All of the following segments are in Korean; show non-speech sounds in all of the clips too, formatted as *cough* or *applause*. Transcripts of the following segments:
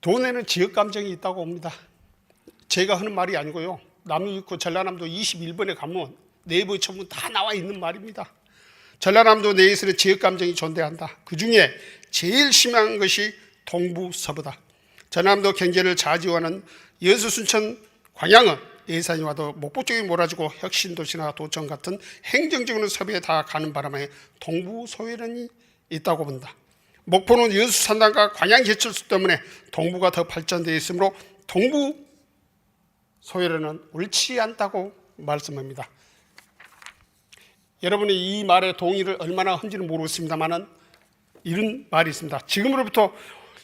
돈에는 지역 감정이 있다고 봅니다. 제가 하는 말이 아니고요. 남유익고 전라남도 21번에 가면 네이버 전문 다 나와 있는 말입니다. 전라남도 내에서는 지역 감정이 존재한다. 그 중에 제일 심한 것이 동부 서부다. 전남도 경제를 좌지우하는 여수 순천 광양은 예산이 와도 목포 쪽이 몰아주고 혁신도시나 도청 같은 행정적으로 섭외에 다 가는 바람에 동부 소외론이 있다고 본다. 목포는 여수 산단과 광양 개철수 때문에 동부가 더 발전되어 있으므로 동부 소외론은 옳지 않다고 말씀합니다. 여러분이 이 말에 동의를 얼마나 한지는 모르겠습니다만은 이런 말이 있습니다. 지금으로부터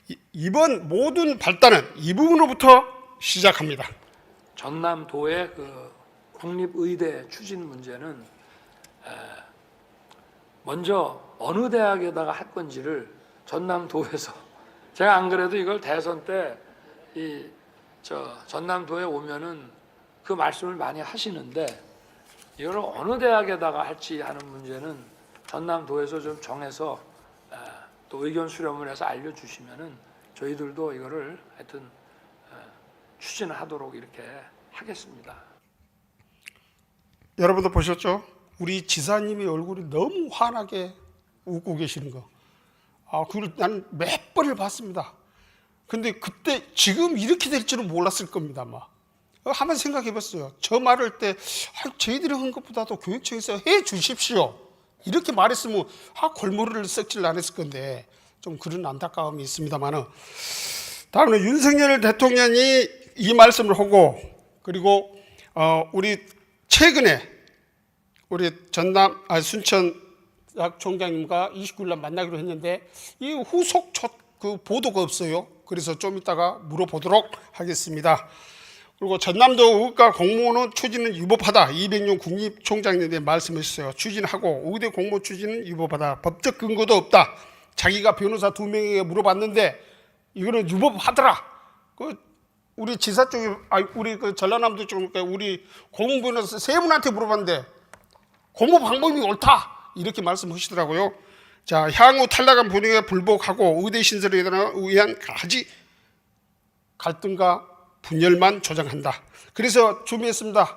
이- 이번 모든 발단은 이 부분으로부터 시작합니다. 전남도의 그 국립의대 추진 문제는 에, 먼저 어느 대학에다가 할 건지를 전남도에서 *laughs* 제가 안 그래도 이걸 대선 때 이 저 전남도에 오면은 그 말씀을 많이 하시는데 이걸 어느 대학에다가 할지 하는 문제는 전남도에서 좀 정해서 에, 또 의견 수렴을 해서 알려주시면은 저희들도 이거를 하여튼 추진하도록 이렇게 하겠습니다. 여러분도 보셨죠? 우리 지사님이 얼굴이 너무 환하게 웃고 계시는 거. 아, 그걸 나는 몇 번을 봤습니다. 근데 그때 지금 이렇게 될 줄은 몰랐을 겁니다, 아마. 어, 한번 생각해 봤어요. 저 말할 때, 아, 저희들이 한 것보다도 교육청에서 해 주십시오. 이렇게 말했으면, 아, 골머리를 썩질 않았을 건데, 좀 그런 안타까움이 있습니다만은. 다음은 윤석열 대통령이 이 말씀을 하고, 그리고, 어, 우리 최근에 우리 전남 아 순천 약 총장님과 29일 날 만나기로 했는데 이 후속 첫그 보도가 없어요. 그래서 좀 이따가 물어보도록 하겠습니다. 그리고 전남도 의과 공무원은 추진은 유법하다. 이백용 국립총장님에 말씀하셨어요. 추진하고 의대 공무원 추진은 유법하다. 법적 근거도 없다. 자기가 변호사 두 명에게 물어봤는데 이거는 유법하더라. 그 우리 지사 쪽에 아 우리 그 전라남도 쪽 우리 공무원 변호사 세 분한테 물어봤는데 공모 방법이 옳다 이렇게 말씀하시더라고요. 자 향후 탈락한 분위기에 불복하고 의대 신설에 의한 가지 갈등과 분열만 조장한다. 그래서 준비했습니다.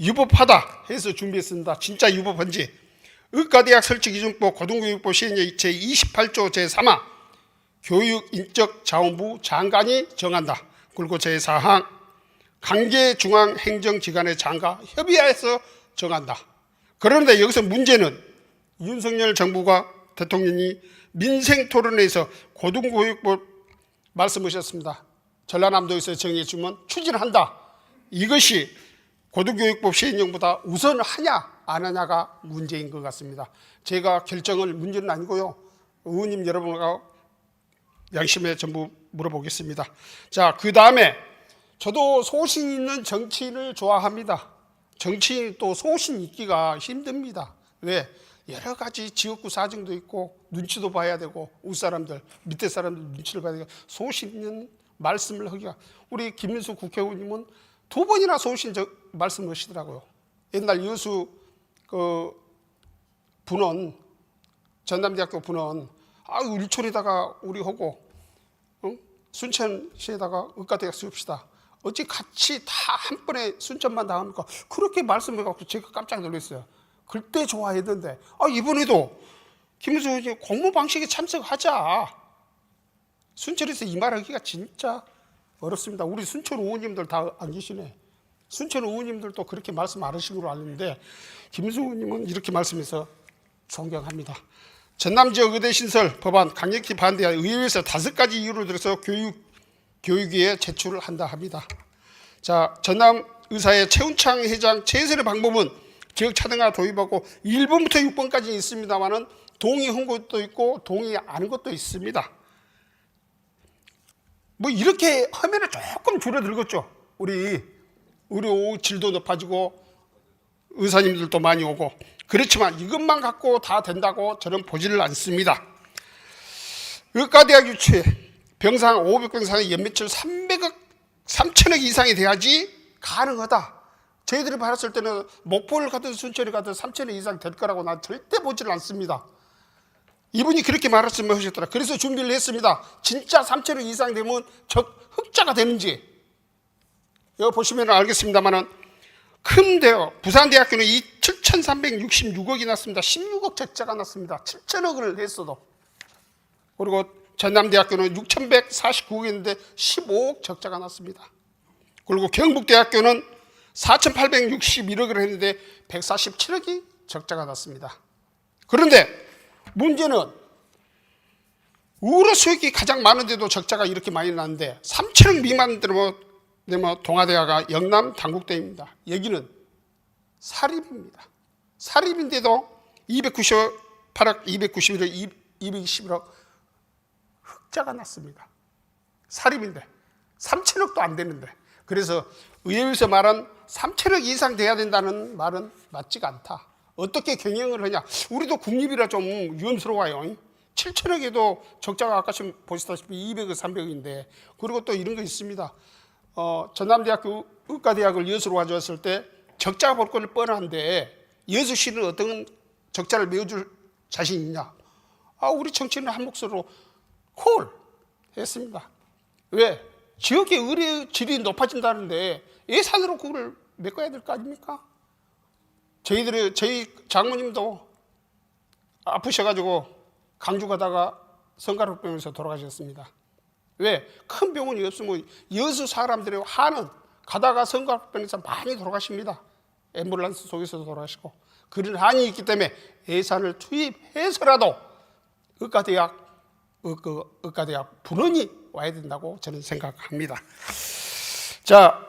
유법하다 해서 준비했습니다. 진짜 유법한지 의과대학 설치 기준법 고등교육법 시행령 제 28조 제 3화 교육인적 자원부 장관이 정한다. 그리고 제 4항 강제중앙행정기관의 장과 협의하여서 정한다. 그런데 여기서 문제는 윤석열 정부가 대통령이 민생 토론회에서 고등교육법 말씀하셨습니다. 전라남도에서 정해주면 추진한다. 이것이 고등교육법 시행령보다 우선하냐 안 하냐가 문제인 것 같습니다. 제가 결정을 문제는 아니고요. 의원님 여러분과 양심에 전부 물어보겠습니다. 자, 그 다음에 저도 소신 있는 정치인을 좋아합니다. 정치인 또 소신 있기가 힘듭니다. 왜? 여러 가지 지역구 사정도 있고 눈치도 봐야 되고 윗사람들 밑에 사람들 눈치를 봐야 되고 소신 있는 말씀을 하기가 우리 김민수 국회의원님은 두 번이나 소신 저, 말씀하시더라고요. 옛날 여수 그 분원 전남대학교 분원 아 일촌에다가 우리 하고 응? 순천시에다가 의과대학 수업시다. 어찌 같이 다 한 번에 순천만 다 합니까? 그렇게 말씀해갖고 제가 깜짝 놀랐어요. 그때 좋아했는데 아 이번에도 김무수 의원이 공모 방식에 참석하자. 순천에서 이 말하기가 진짜 어렵습니다. 우리 순천 의원님들 다 안 계시네. 순천 의원님들도 그렇게 말씀 안 하신 걸로 아는데 김수 의원님은 이렇게 말씀해서 존경합니다. 전남 지역 의대 신설 법안 강력히 반대한 의회에서 다섯 가지 이유를 들어서 교육 교육위에 제출을 한다 합니다. 자, 전남 의사의 최운창 회장 최선의 방법은 지역 차등화 도입하고 1번부터 6번까지 있습니다만은 동의한 것도 있고 동의 안한 것도 있습니다. 뭐 이렇게 하면은 조금 줄어들겠죠. 우리 의료 질도 높아지고 의사님들도 많이 오고 그렇지만 이것만 갖고 다 된다고 저는 보지를 않습니다. 의과대학 유치에 병상 500병상의 연매출 300억 3천억 이상이 돼야지 가능하다. 저희들이 봤을 때는 목포를 가든 순천을 가든 3천억 이상 될 거라고 난 절대 보지를 않습니다. 이분이 그렇게 말씀을 하셨더라. 그래서 준비를 했습니다. 진짜 3천억 이상 되면 적 흑자가 되는지 여기 보시면 알겠습니다만은 큰 대요. 부산대학교는 이 7,366억이 났습니다. 16억 적자가 났습니다. 7천억을 했어도. 그리고 전남대학교는 6,149억이었는데 15억 적자가 났습니다. 그리고 경북대학교는 4,861억을 했는데 147억이 적자가 났습니다. 그런데 문제는 우로 수익이 가장 많은데도 적자가 이렇게 많이 나는데 3천억 미만 되면 동아대학가 영남 당국대입니다. 여기는 사립입니다. 사립인데도 298억, 291억, 221억 흑자가 났습니다. 사립인데 3천억도 안 되는데 그래서 의회에서 말한 3천억 이상 돼야 된다는 말은 맞지가 않다. 어떻게 경영을 하냐? 우리도 국립이라 좀 위험스러워요. 7천억에도 적자가 아까 보시다시피 200억, 300억인데 그리고 또 이런 거 있습니다. 어, 전남대학교 의과대학을 여수로 가져왔을 때 적자가 볼 거는 뻔한데 여수시는 어떤 적자를 메워줄 자신 있냐? 아, 우리 정치는 한 목소리로 콜 했습니다. 왜? 지역의 의료 질이 높아진다는데 예산으로 그걸 메꿔야 될 거 아닙니까? 저희들이 저희 장모님도 아프셔가지고 강주 가다가 성가락병에서 돌아가셨습니다. 왜? 큰 병원이 없으면 여수 사람들의 화는 가다가 성가락병에서 많이 돌아가십니다. 앰뷸런스 속에서도 돌아가시고 그런 한이 있기 때문에 예산을 투입해서라도 의과대학 의- 그 의과대학 분원이 와야 된다고 저는 생각합니다. 자,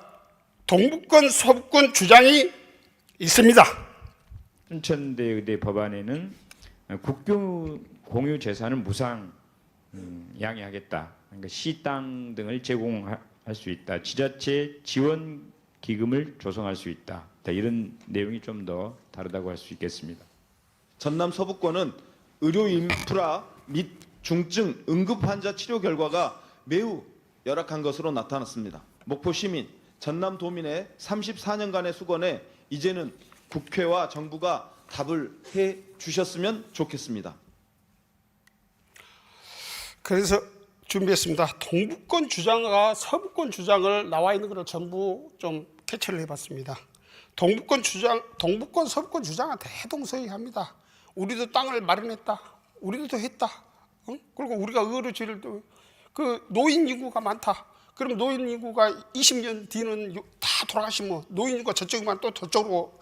동북권 서북권 주장이 있습니다. 순천대 의대 법안에는 국교 공유 재산을 무상 음, 양해하겠다. 그러니까 시땅 등을 제공할 수 있다. 지자체 지원 기금을 조성할 수 있다. 자, 이런 내용이 좀 더 다르다고 할 수 있겠습니다. 전남 서부권은 의료 인프라 및 중증 응급 환자 치료 결과가 매우 열악한 것으로 나타났습니다. 목포 시민, 전남 도민의 34년간의 수건에 이제는 국회와 정부가 답을 해 주셨으면 좋겠습니다. 그래서 준비했습니다. 동북권 주장과 서북권 주장을 나와 있는 것을 전부 좀 캐치를 해봤습니다. 동북권 주장, 동북권 서북권 주장은 대동소이합니다. 우리도 땅을 마련했다. 우리도 했다. 응? 그리고 우리가 의료지를 또- 그 노인 인구가 많다. 그럼 노인 인구가 20년 뒤는 요- 다 돌아가시면 노인 인구가 저쪽만 또 저쪽으로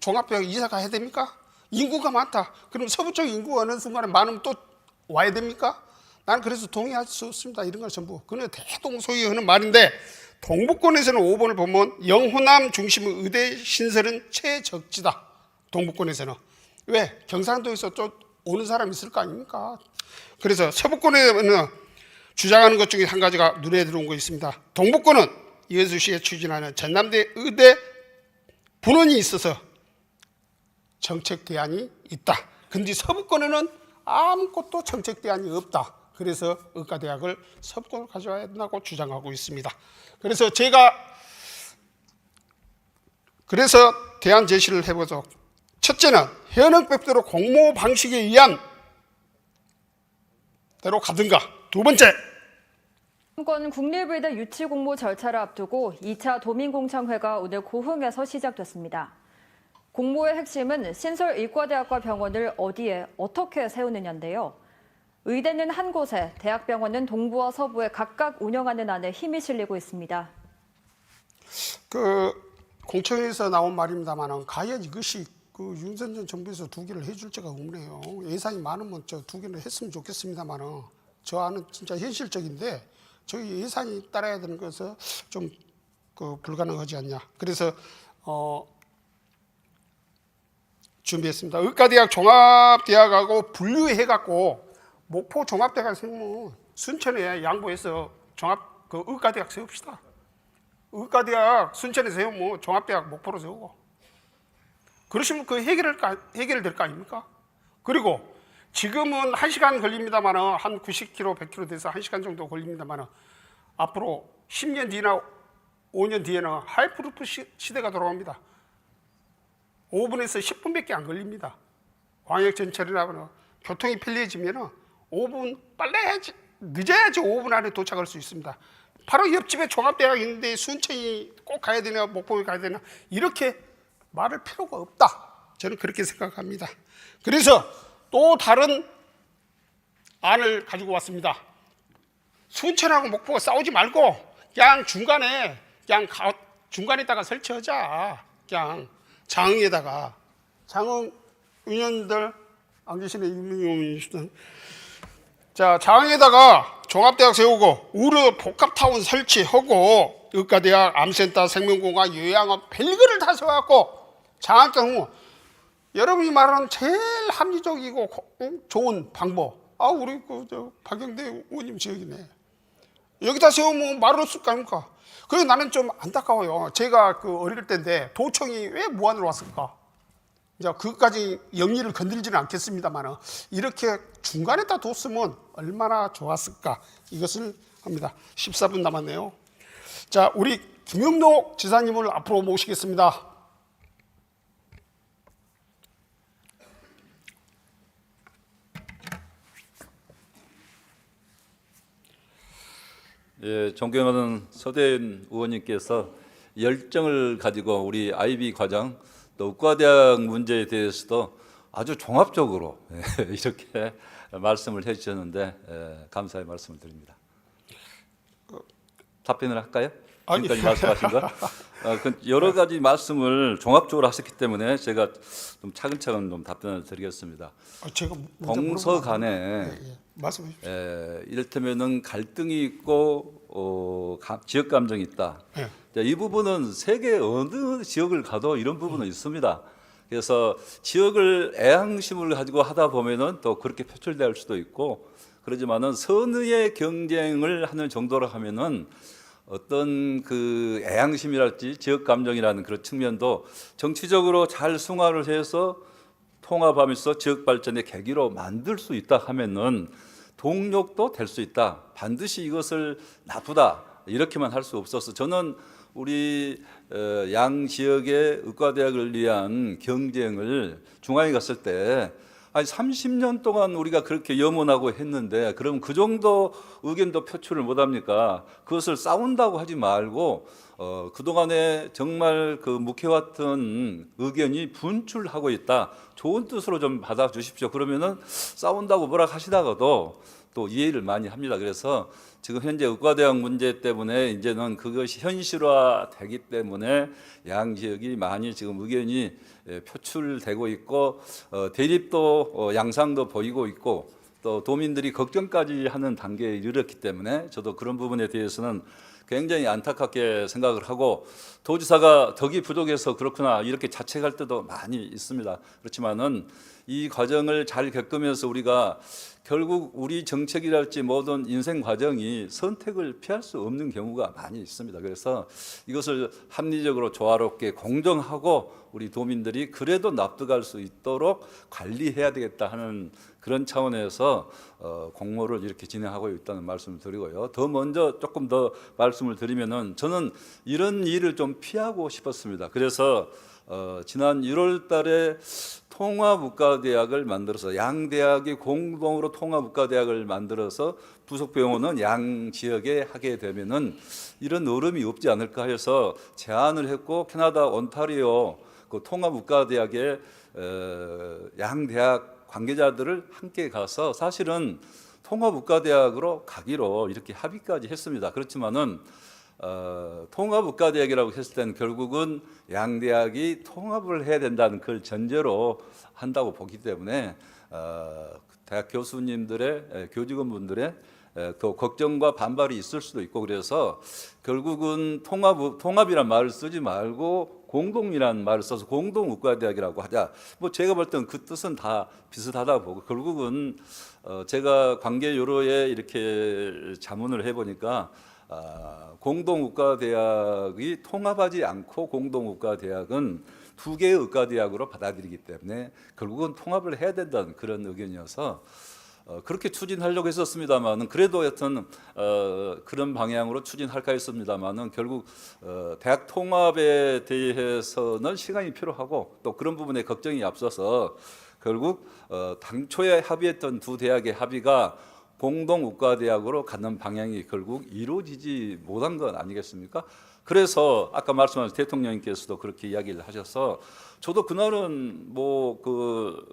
종합병 이사 가야 됩니까? 인구가 많다. 그럼 서부 쪽 인구가 어느 순간에 많으면 또 와야 됩니까? 나는 그래서 동의할 수 없습니다. 이런 걸 전부. 그는 대동소이 하는 말인데 동북권에서는 5번을 보면 영호남 중심의 의대 신설은 최적지다. 동북권에서는. 왜? 경상도에서 또 오는 사람 있을 거 아닙니까? 그래서 서북권에는 주장하는 것 중에 한 가지가 눈에 들어온 거 있습니다. 동북권은 여수시에 추진하는 전남대 의대 분원이 있어서 정책 대안이 있다. 근데 서부권에는 아무것도 정책 대안이 없다. 그래서 의과대학을 서부권으로 가져와야 된다고 주장하고 있습니다. 그래서 제가 그래서 대안 제시를 해보죠. 첫째는 현역 백대로 공모 방식에 의한 대로 가든가. 두 번째, 정권 국립의대 유치 공모 절차를 앞두고 2차 도민공청회가 오늘 고흥에서 시작됐습니다. 공모의 핵심은 신설 의과대학과 병원을 어디에 어떻게 세우느냐인데요. 의대는 한 곳에, 대학병원은 동부와 서부에 각각 운영하는 안에 힘이 실리고 있습니다. 그 공청회에서 나온 말입니다만은 과연 이것이 그 윤석열 정부에서 두 개를 해줄 자가 없네요. 예산이 많으면 저두 개를 했으면 좋겠습니다만은 저 안은 진짜 현실적인데 저희 예산이 따라야 되는 것은 좀 그 불가능하지 않냐. 그래서 어 준비했습니다. 의과대학 종합대학하고 분류해 갖고 목포 종합대학 세우면 순천에 양보해서 종합 그 의과대학 세웁시다. 의과대학 순천에 세우면 종합대학 목포로 세우고 그러시면 그 해결할 거, 해결될 거 아닙니까? 그리고 지금은 1시간 걸립니다만 한 90km, 100km 돼서 1시간 정도 걸립니다만 앞으로 10년 뒤나 5년 뒤에는 하이프루프 시, 시대가 돌아옵니다. 5분에서 10분밖에 안 걸립니다. 광역 전철이나 교통이 편리해지면 5분 빨라야지 늦어야지 5분 안에 도착할 수 있습니다. 바로 옆집에 종합대학 있는데 순천이 꼭 가야 되나 목포에 가야 되나 이렇게 말할 필요가 없다. 저는 그렇게 생각합니다. 그래서 또 다른 안을 가지고 왔습니다. 순천하고 목포가 싸우지 말고 그냥 중간에 그냥 가- 중간에다가 설치하자. 그냥 장흥에다가 장흥 의원들 안 계시네 유명희 의원님. 자 장흥에다가 종합대학 세우고 우르 복합타운 설치하고 의과대학, 암센터, 생명공학, 요양원 별거를 다 세워갖고 장학경 여러분이 말하는 제일 합리적이고? 좋은 방법. 아 우리 그저 박영대 의원님 지역이네. 여기다 세우면 말을 거 아닙니까? 그래서 나는 좀 안타까워요. 제가 그 어릴 때인데 도청이 왜 무안으로 왔을까? 이제 그것까지 영리를 건들지는 않겠습니다만 이렇게 중간에다 뒀으면 얼마나 좋았을까 이것을 합니다. 14분 남았네요. 자, 우리 김영록 지사님을 앞으로 모시겠습니다. 예, 존경하는 서대인 의원님께서 열정을 가지고 우리 아이비 과장 또 의과대학 문제에 대해서도 아주 종합적으로 예, *laughs* 이렇게 말씀을 해주셨는데 예, 감사의 말씀을 드립니다. 답변을 할까요? 아니. 지금까지 말씀하신 거? 어, *laughs* 그 여러 가지 말씀을 종합적으로 하셨기 때문에 제가 좀 차근차근 좀 답변을 드리겠습니다. 아, 제가 동서 간에 예, 예. 말씀해 주십시오. 에, 이를테면은 갈등이 있고 어, 가- 지역 감정이 있다. 예. 자, 이 부분은 세계 어느 지역을 가도 이런 부분은 있습니다. 그래서 지역을 애향심을 가지고 하다 보면은 또 그렇게 표출될 수도 있고 그러지만은 선의의 경쟁을 하는 정도로 하면은 어떤 그 애향심이랄지 지역 감정이라는 그런 측면도 정치적으로 잘 승화를 해서 통합하면서 지역 발전의 계기로 만들 수 있다 하면은 동력도 될 수 있다. 반드시 이것을 나쁘다 이렇게만 할 수 없어서 저는 우리 어, 양 지역의 의과대학을 위한 경쟁을 중앙에 갔을 때 아니 30년 동안 우리가 그렇게 염원하고 했는데 그럼 그 정도 의견도 표출을 못 합니까? 그것을 싸운다고 하지 말고 어, 그동안에 정말 그 묵혀왔던 의견이 분출하고 있다. 좋은 뜻으로 좀 받아 주십시오. 그러면은 싸운다고 뭐라 하시다가도 또 이해를 많이 합니다. 그래서 지금 현재 의과대학 문제 때문에 이제는 그것이 현실화 되기 때문에 양 지역이 많이 지금 의견이 예, 표출되고 있고 어, 대립도 어, 양상도 보이고 있고 또 도민들이 걱정까지 하는 단계에 이르렀기 때문에 저도 그런 부분에 대해서는 굉장히 안타깝게 생각을 하고 도지사가 덕이 부족해서 그렇구나 이렇게 자책할 때도 많이 있습니다. 그렇지만은 이 과정을 잘 겪으면서 우리가 결국 우리 정책이랄지 모든 인생 과정이 선택을 피할 수 없는 경우가 많이 있습니다. 그래서 이것을 합리적으로 조화롭게 공정하고 우리 도민들이 그래도 납득할 수 있도록 관리해야 되겠다 하는 그런 차원에서 어, 공모를 이렇게 진행하고 있다는 말씀을 드리고요. 더 먼저 조금 더 말씀을 드리면은 저는 이런 일을 좀 피하고 싶었습니다. 그래서 어, 지난 1월달에 통합국가대학을 만들어서 양 대학이 공동으로 통합국가대학을 만들어서 부속 병원은 양 지역에 하게 되면은 이런 어려움이 없지 않을까 해서 제안을 했고 캐나다 온타리오 그 통합국가대학에 어, 양 대학 관계자들을 함께 가서 사실은 통합국가대학으로 가기로 이렇게 합의까지 했습니다. 그렇지만은 어, 통합국가대학이라고 했을 때는 결국은 양 대학이 통합을 해야 된다는 그 전제로 한다고 보기 때문에 어, 대학 교수님들의 에, 교직원분들의 에, 또 걱정과 반발이 있을 수도 있고 그래서 결국은 통합 통합이란 말을 쓰지 말고 공동이라는 말을 써서 공동 국가대학이라고 하자. 뭐 제가 볼 때는 그 뜻은 다 비슷하다 보고 결국은 어, 제가 관계 요로에 이렇게 자문을 해보니까 아, 공동 국가대학이 통합하지 않고 공동 국가대학은 두 개의 의과대학으로 받아들이기 때문에 결국은 통합을 해야 된다는 그런 의견이어서 어, 그렇게 추진하려고 했었습니다만은 그래도 여튼 어, 그런 방향으로 추진할까 했습니다만은 결국 어, 대학 통합에 대해서는 시간이 필요하고 또 그런 부분에 걱정이 앞서서 결국 어, 당초에 합의했던 두 대학의 합의가 공동 우과대학으로 가는 방향이 결국 이루어지지 못한 건 아니겠습니까? 그래서 아까 말씀하신 대통령님께서도 그렇게 이야기를 하셔서 저도 그날은 뭐그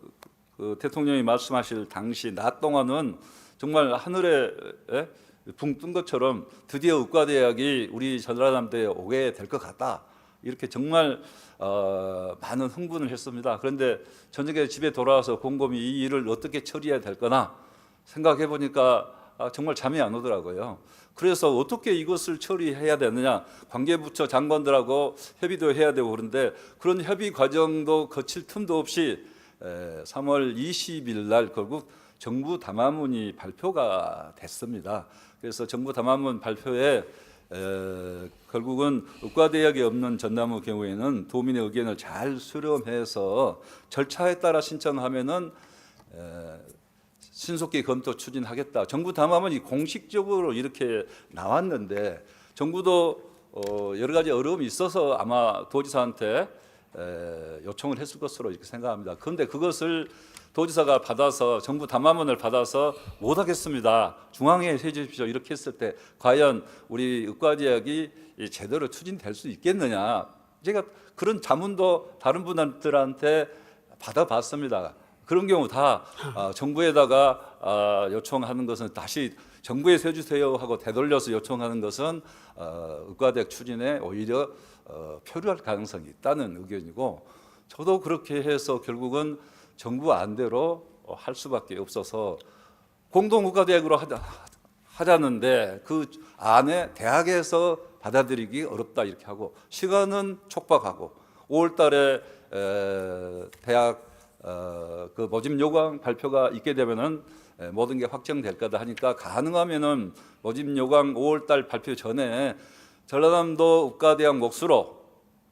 그 대통령이 말씀하실 당시 낮 동안은 정말 하늘에 예? 붕뜬 것처럼 드디어 의과대학이 우리 전라남도에 오게 될 것 같다. 이렇게 정말 어, 많은 흥분을 했습니다. 그런데 저녁에 집에 돌아와서 곰곰이 이 일을 어떻게 처리해야 될 거나 생각해 보니까 아, 정말 잠이 안 오더라고요. 그래서 어떻게 이것을 처리해야 되느냐 관계부처 장관들하고 협의도 해야 되고 그런데 그런 협의 과정도 거칠 틈도 없이 에, 3월 20일 날 결국 정부 담화문이 발표가 됐습니다. 그래서 정부 담화문 발표에 에, 결국은 의과대학이 없는 전남의 경우에는 도민의 의견을 잘 수렴해서 절차에 따라 신청하면은 에, 신속히 검토 추진하겠다. 정부 담화문이 공식적으로 이렇게 나왔는데 정부도 어, 여러 가지 어려움이 있어서 아마 도지사한테 에, 요청을 했을 것으로 이렇게 생각합니다. 그런데 그것을 도지사가 받아서 정부 담화문을 받아서 못하겠습니다. 중앙에 해주십시오. 이렇게 했을 때 과연 우리 의과대학이 이 제대로 추진될 수 있겠느냐? 제가 그런 자문도 다른 분들한테 받아봤습니다. 그런 경우 다 아, 정부에다가 아, 요청하는 것은 다시 정부에 세주세요 하고 되돌려서 요청하는 것은 어, 의과대학 추진에 오히려 어, 표류할 가능성이 있다는 의견이고 저도 그렇게 해서 결국은 정부 안대로 어, 할 수밖에 없어서 공동국가대학으로 하자, 하자는데 그 안에 대학에서 받아들이기 어렵다 이렇게 하고 시간은 촉박하고 5월달에 에, 대학 어, 그 모집 요강 발표가 있게 되면은 에, 모든 게 확정될 거다 하니까 가능하면은 모집 요강 5월달 발표 전에 전라남도 몫으로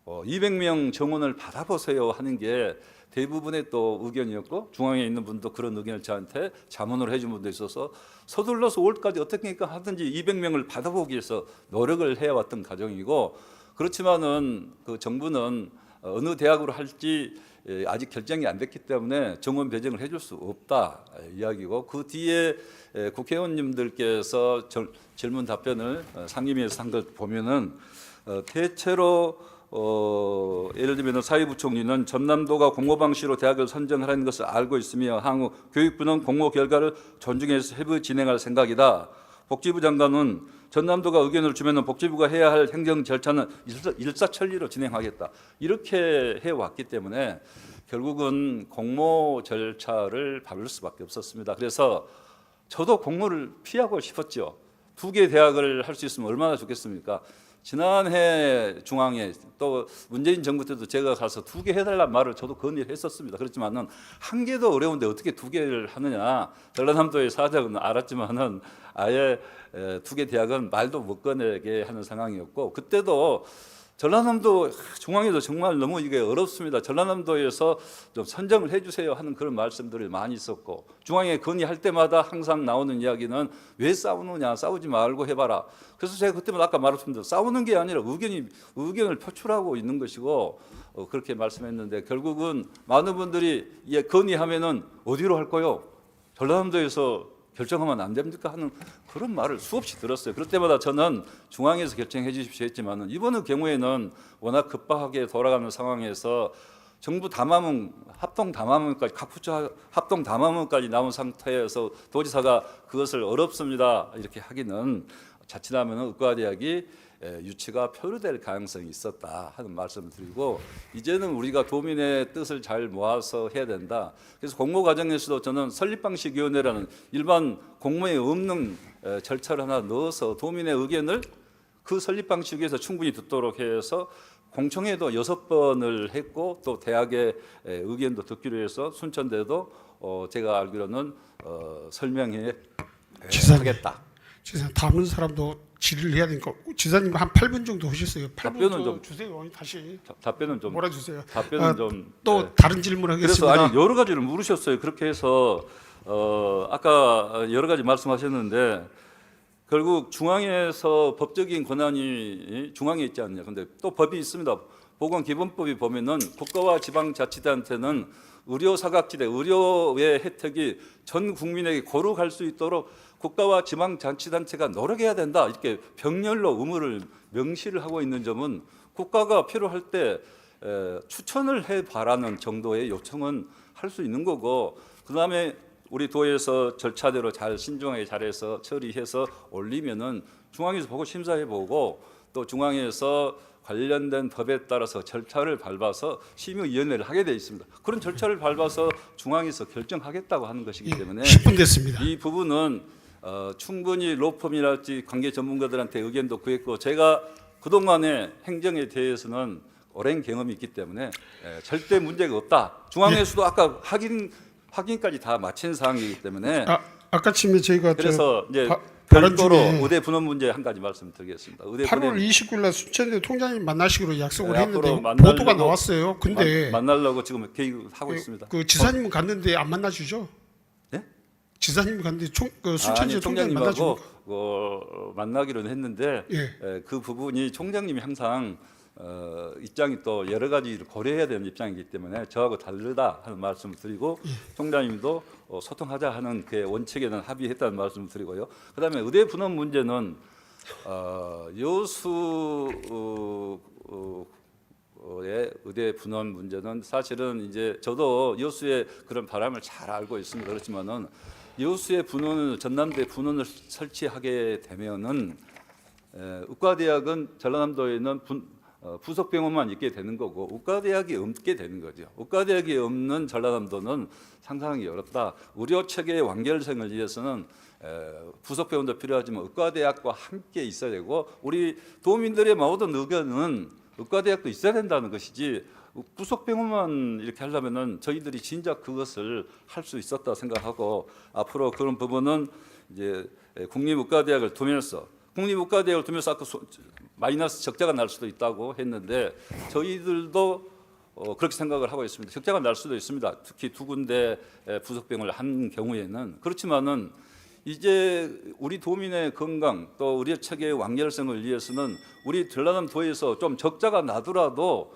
어, 200명 정원을 받아보세요 하는 게 대부분의 또 의견이었고 중앙에 있는 분도 그런 의견을 저한테 자문을 해준 분도 있어서 서둘러서 5월까지 어떻게 하든지 200명을 받아보기 위해서 노력을 해왔던 과정이고 그렇지만은 그 정부는 어느 대학으로 할지 예, 아직 결정이 안 됐기 때문에 정원 배정을 해줄 수 없다 예, 이야기고 그 뒤에 예, 국회의원님들께서 절- 질문 답변을 어, 상임위에서 한걸 보면은 어, 대체로 어, 예를 들면 사회부총리는 전남도가 공모 방식으로 대학을 선정하라는 것을 알고 있으며 향후 교육부는 공모 결과를 존중해서 협의 진행할 생각이다. 복지부 장관은 전남도가 의견을 주면 복지부가 해야 할 행정 절차는 일사, 일사 천리로 진행하겠다. 이렇게 해왔기 때문에 결국은 공모 절차를 밟을 수밖에 없었습니다. 그래서 저도 공모를 피하고 싶었죠. 두 개 대학을 할 수 있으면 얼마나 좋겠습니까? 지난해 중앙에 또 문재인 정부 때도 제가 가서 두 개 해달란 말을 저도 건의를 했었습니다. 그렇지만은 한 개도 어려운데 어떻게 두 개를 하느냐. 전라남도의 사정은 알았지만은 아예 두 개 대학은 말도 못 꺼내게 하는 상황이었고 그때도 전라남도 중앙에도 정말 너무 이게 어렵습니다. 전라남도에서 좀 선정을 해주세요 하는 그런 말씀들이 많이 있었고 중앙에 건의할 때마다 항상 나오는 이야기는 왜 싸우느냐 싸우지 말고 해봐라. 그래서 제가 그때마다 아까 말했습니다. 싸우는 게 아니라 의견이 의견을 표출하고 있는 것이고 어, 그렇게 말씀했는데 결국은 많은 분들이 예, 건의하면은 어디로 할 거요? 전라남도에서 결정하면 안 됩니까 하는 그런 말을 수없이 들었어요. 그럴 때마다 저는 중앙에서 결정해 주십시오 했지만은 이번 경우에는 워낙 급박하게 돌아가는 상황에서 정부 담화문 합동 담화문까지 각 부처 합동 담화문까지 나온 상태에서 도지사가 그것을 어렵습니다 이렇게 하기는 자칫하면 의과대학이 에, 유치가 표류될 가능성이 있었다 하는 말씀을 드리고 이제는 우리가 도민의 뜻을 잘 모아서 해야 된다. 그래서 공모 과정에서도 저는 설립방식위원회라는 일반 공모에 없는 에, 절차를 하나 넣어서 도민의 의견을 그 설립방식에서 충분히 듣도록 해서 공청회도 여섯 번을 했고 또 대학의 에, 의견도 듣기로 해서 순천대도 어, 제가 알기로는 어, 설명회 에, 지사님. 하겠다. 지사님 다른 사람도 질의를 해야 되니까 지사님 한 8분 정도 하셨어요. 8분 답변은 좀 좀- 주세요. 다시 자, 답변은 좀 몰아주세요. 답변은 아, 좀또 네. 다른 질문 그래서 하겠습니다. 아니 여러 가지를 물으셨어요. 그렇게 해서 어, 아까 여러 가지 말씀하셨는데 결국 중앙에서 법적인 권한이 중앙에 있지 않냐. 근데 또 법이 있습니다. 보건 기본법이 보면은 국가와 지방 자치단체는 의료 사각지대, 의료의 혜택이 전 국민에게 고루 갈 수 있도록 국가와 지방자치단체가 노력해야 된다. 이렇게 병렬로 의무를 명시를 하고 있는 점은 국가가 필요할 때 에, 추천을 해 바라는 정도의 요청은 할 수 있는 거고 그 다음에 우리 도에서 절차대로 잘 신중하게 잘해서 처리해서 올리면은 중앙에서 보고 심사해 보고 또 중앙에서 관련된 법에 따라서 절차를 밟아서 심의위원회를 하게 돼 있습니다. 그런 절차를 밟아서 중앙에서 결정하겠다고 하는 것이기 때문에 10분 됐습니다. 이 부분은 어, 충분히 로펌이랄지 관계 전문가들한테 의견도 구했고 제가 그동안의 행정에 대해서는 오랜 경험이 있기 때문에 에, 절대 문제가 없다. 중앙에서도 아까 확인 확인까지 다 마친 사항이기 때문에 아, 아까 침에 저희가 저 그래서 이제 바- 별도로 의대 분원 문제 한 가지 말씀드리겠습니다. 의대 8월 분원 29일 날 순천대 통장님 만나시기로 약속을 네, 했는데 보도가 나왔어요. 근데 만, 만나려고 지금 계획을 하고 그, 있습니다. 그 지사님은 갔는데 안 만나주죠? 네? 지사님 갔는데 총, 그 순천시 아니, 통장 총장님하고 만나주고 어, 만나기로는 했는데 예. 에, 그 부분이 총장님이 항상 어, 입장이 또 여러 가지를 고려해야 되는 입장이기 때문에 저하고 다르다 하는 말씀을 드리고 예. 총장님도 어, 소통하자 하는 그 원칙에는 합의했다는 말씀을 드리고요. 그다음에 의대 분원 문제는 어, 여수 어, 어, 의 의대 분원 문제는 사실은 이제 저도 여수의 그런 바람을 잘 알고 있습니다. 그렇지만은 여수의 분원을 전남대 분원을 설치하게 되면은 에, 의과대학은 전라남도에 있는 분, 어, 부속병원만 있게 되는 거고 의과대학이 없게 되는 거죠. 의과대학이 없는 전라남도는 상상하기 어렵다. 의료 체계의 완결성을 위해서는 에, 부속병원도 필요하지만 의과대학과 함께 있어야 되고 우리 도민들의 모든 의견은 의과대학도 있어야 된다는 것이지 부속 병원만 이렇게 하려면은 저희들이 진작 그것을 할 수 있었다 생각하고 앞으로 그런 부분은 이제 국립의과대학을 두면서 국립의과대학을 두면서 아까 소- 마이너스 적자가 날 수도 있다고 했는데 저희들도 어, 그렇게 생각을 하고 있습니다. 적자가 날 수도 있습니다. 특히 두 군데 에, 부속병을 한 경우에는 그렇지만은 이제 우리 도민의 건강 또 우리 체계의 완결성을 위해서는 우리 전라남도에서 좀 적자가 나더라도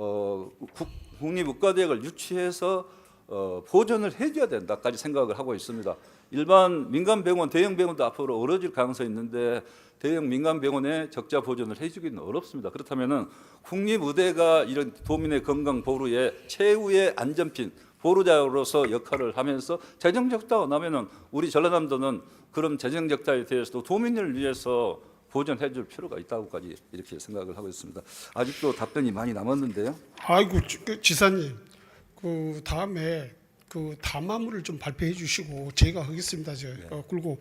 어, 국- 국립의과대학을 유치해서 어, 보존을 해줘야 된다까지 생각을 하고 있습니다. 일반 민간 병원, 대형 병원도 앞으로 어려질 가능성이 있는데 대형 민간 병원에 적자 보존을 해주기는 어렵습니다. 그렇다면은 국립의대가 이런 도민의 건강 보루의 최후의 안전핀 보루자로서 역할을 하면서 재정 적자가 나면은 우리 전라남도는 그런 재정 적자에 대해서도 도민을 위해서 보존해 줄 필요가 있다고까지 이렇게 생각을 하고 있습니다. 아직도 답변이 많이 남았는데요. 아이고 지- 그 지사님 그 다음에 그 담화물을 좀 발표해 주시고 제가 하겠습니다. 저 어, 그리고